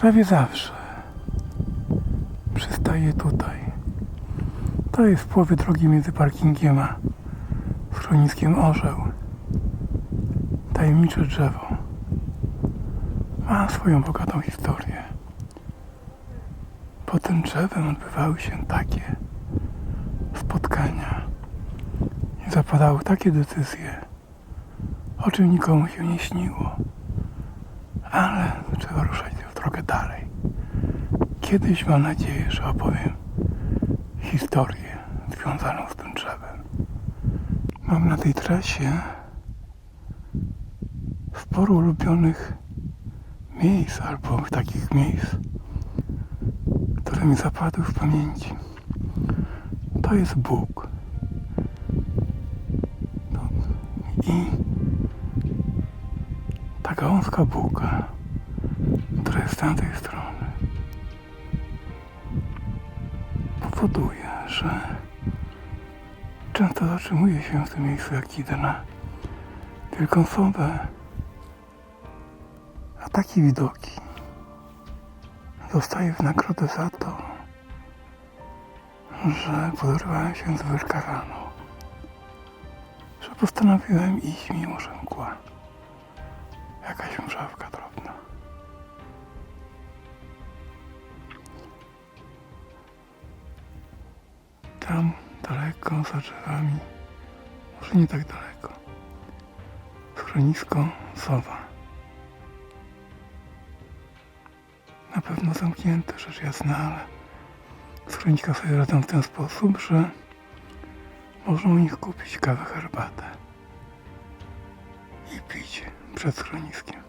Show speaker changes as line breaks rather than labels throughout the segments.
Prawie zawsze przystaję tutaj. To jest w połowie drogi między parkingiem a schroniskiem Orzeł. Tajemnicze drzewo. Ma swoją bogatą historię. Pod tym drzewem odbywały się takie spotkania i zapadały takie decyzje, o czym nikomu się nie śniło. Ale trzeba ruszać drogę dalej. Kiedyś mam nadzieję, że opowiem historię związaną z tym drzewem. Mam na tej trasie sporo ulubionych miejsc albo takich miejsc, które mi zapadły w pamięci. To jest Bóg. I ta gałązka Buka, która jest z tamtej strony, powoduje, że często zatrzymuję się w tym miejscu, jak idę na Wielką Sobę. A takie widoki dostaję w nagrodę za to, że podorwałem się z wyrka rano, że postanowiłem iść mimo mgła. Jakaś mrzawka. Tam daleko za drzewami, może nie tak daleko, schronisko sowa. Na pewno zamknięte, rzecz jasna, ale schroniska sobie radzą w ten sposób, że można u nich kupić kawę, herbatę i pić przed schroniskiem.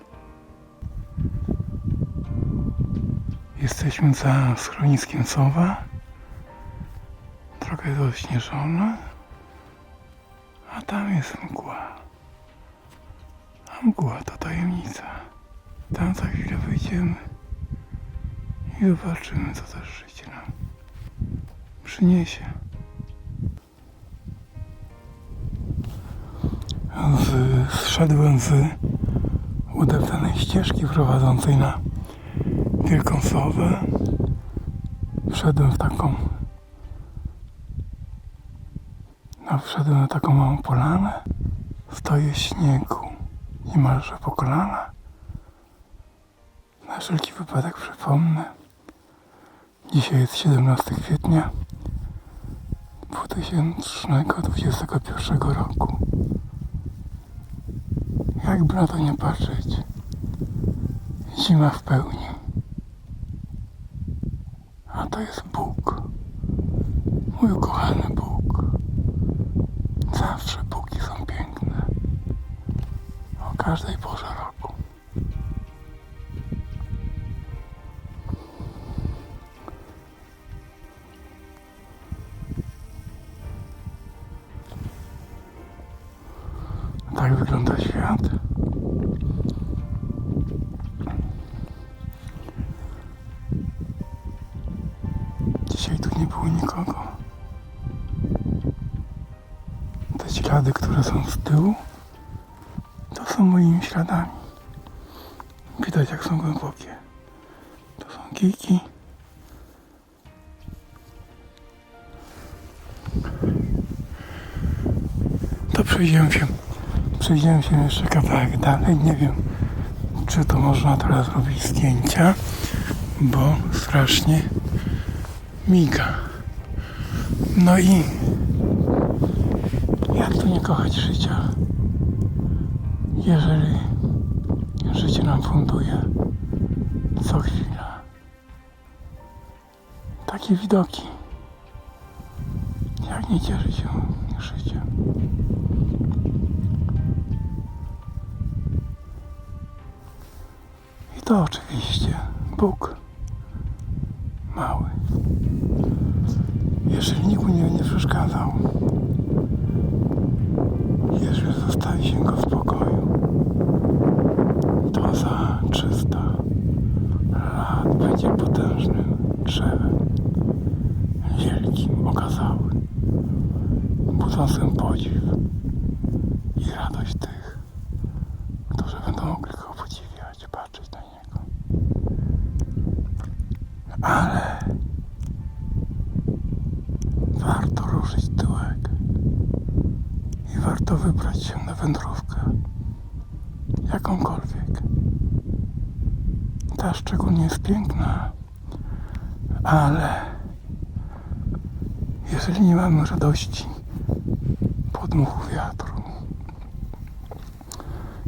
Jesteśmy za schroniskiem Sowa. Droga jest a tam jest mgła. A mgła to tajemnica. Tam za chwilę wyjdziemy i zobaczymy, co też życie nam przyniesie. Z, zszedłem z udeptanej ścieżki prowadzącej na Wielką Sowę. Wszedłem w taką no, wszedłem na taką małą polanę. Stoję śniegu niemalże po kolana. Na wszelki wypadek przypomnę. Dzisiaj jest 17 kwietnia 2021 roku. Jakby na to nie patrzeć, zima w pełni. A to jest Bóg. Mój ukochany Bóg. Każdej porze roku. Tak wygląda świat. Dzisiaj tu nie było nikogo. Te ślady, które są z tyłu, są moimi śladami. Widać, jak są głębokie. To są kijki. To przejdziemy się, przejdziemy się jeszcze kawałek dalej. Nie wiem, czy to można teraz robić zdjęcia, bo strasznie miga. No i jak tu nie kochać życia, jeżeli życie nam funduje co chwila takie widoki, jak nie cieszy się życiem. I to oczywiście Bóg mały. Jeżeli nikt mu nie będzie przeszkadzał, jeżeli zostawi się go w spokoju, to za 300 lat będzie potężnym drzewem, wielkim, okazałym, budzącym podziw i radość tych, którzy będą mogli go podziwiać, patrzeć na niego. Ale warto ruszyć tyłek i warto wybrać się na wędrówkę. Jakąkolwiek. Ta szczególnie jest piękna, ale jeżeli nie mamy radości podmuchu wiatru,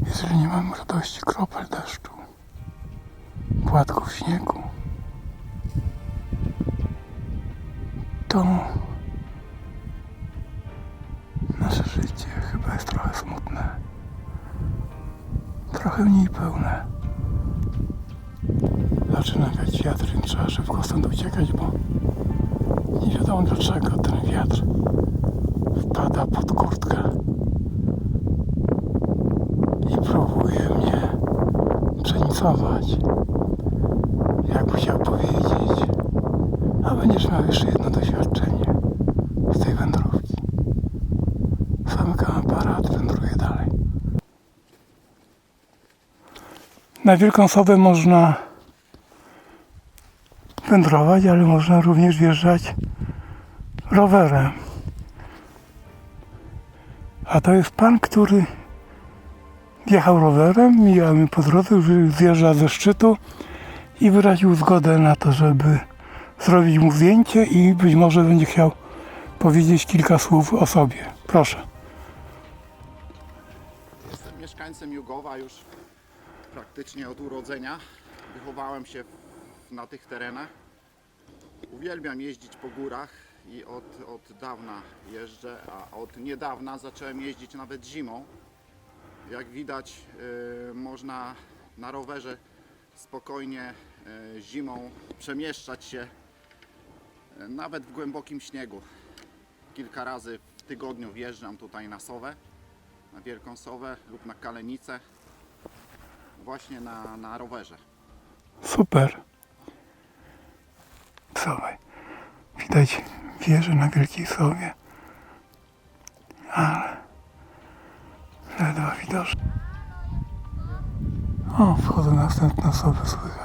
jeżeli nie mamy radości kropel deszczu, płatków śniegu, to nasze życie chyba jest trochę smutne, trochę mniej pełne. Zaczyna wiać wiatr i trzeba szybko stąd uciekać, bo nie wiadomo dlaczego ten wiatr wpada pod kurtkę i próbuje mnie przenicować. Jakby chciał powiedzieć, będziesz miał jeszcze jedno doświadczenie z tej wędrówki. Zamykam aparat, wędruję dalej. Na Wielką Sobę można wędrować, ale można również wjeżdżać rowerem. A to jest pan, który jechał rowerem, mijamy po drodze, zjeżdża ze szczytu i wyraził zgodę na to, żeby zrobić mu zdjęcie i być może będzie chciał powiedzieć kilka słów o sobie. Proszę.
Jestem mieszkańcem Jugowa już praktycznie od urodzenia. Wychowałem się na tych terenach. Uwielbiam jeździć po górach i od, od dawna jeżdżę, a od niedawna zacząłem jeździć nawet zimą. Jak widać, y, można na rowerze spokojnie y, zimą przemieszczać się nawet w głębokim śniegu. Kilka razy w tygodniu wjeżdżam tutaj na Sowę na Wielką Sowę lub na Kalenicę właśnie na, na rowerze.
Super. Słuchaj, widać wieżę na Wielkiej Sowie, ale ledwo widoczne. O, wchodzę na następną Sowę słychać.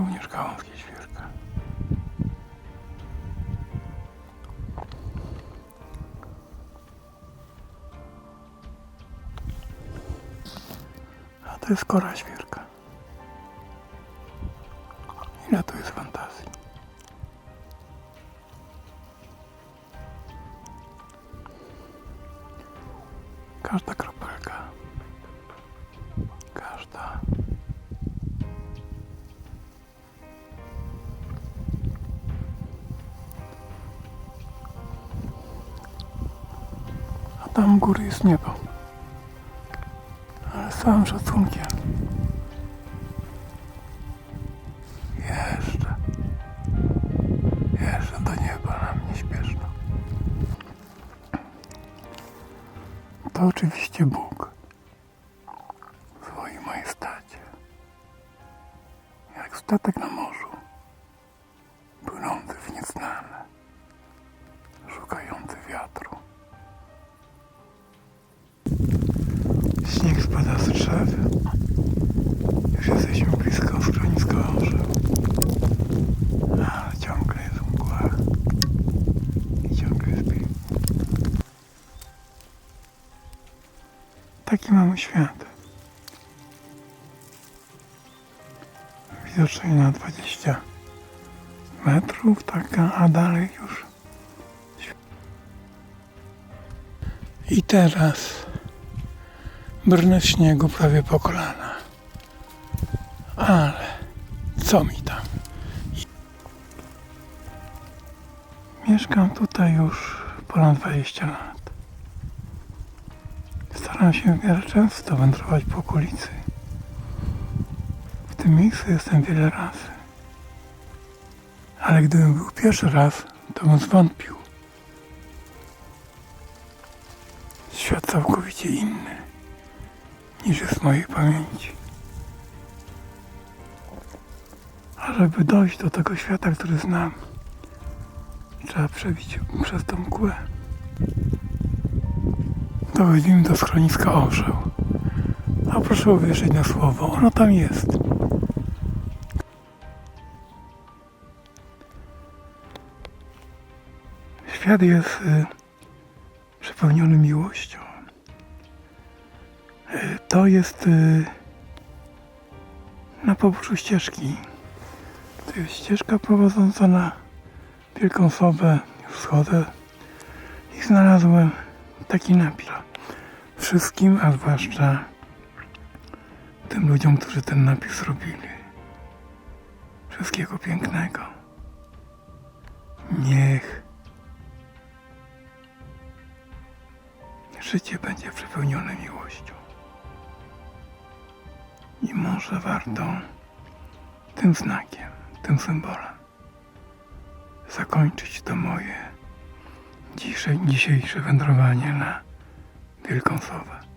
Również gałązkie świerka. A to jest kora świerka. Ile to jest fantazji. Każda kropelka. Tam góry jest niebo. Ale z całym szacunkiem. Jeszcze. Jeszcze do nieba nam nie śpieszno. To oczywiście Bóg w swoim majestacie. Jak statek na morzu, płynący w nieznane, Śnieg spada z drzew. Już jesteśmy blisko schroniska orzeł. Ale ciągle jest mgła. I ciągle jest pięknie. Taki mamy świat. Widocznie na 20 metrów, taka, a dalej już. I teraz brnę w śniegu prawie po kolana. Ale co mi tam? Mieszkam tutaj już ponad 20 lat. Staram się w miarę często wędrować po okolicy. W tym miejscu jestem wiele razy. Ale gdybym był pierwszy raz, to bym zwątpił. Świat całkowicie inny jest w mojej pamięci. A żeby dojść do tego świata, który znam, trzeba przebić przez tą mgłę. Dochodzimy do schroniska Orzeł. A proszę uwierzyć na słowo, ono tam jest. Świat jest y, przepełniony miłością. To jest y, na poboczu ścieżki. To jest ścieżka prowadząca na Wielką Sobę. Już schodzę i znalazłem taki napis. Wszystkim, a zwłaszcza tym ludziom, którzy ten napis zrobili. Wszystkiego pięknego. Niech życie będzie przepełnione miłością. I może warto tym znakiem, tym symbolem zakończyć to moje dzisiejsze wędrowanie na Wielką Sowę.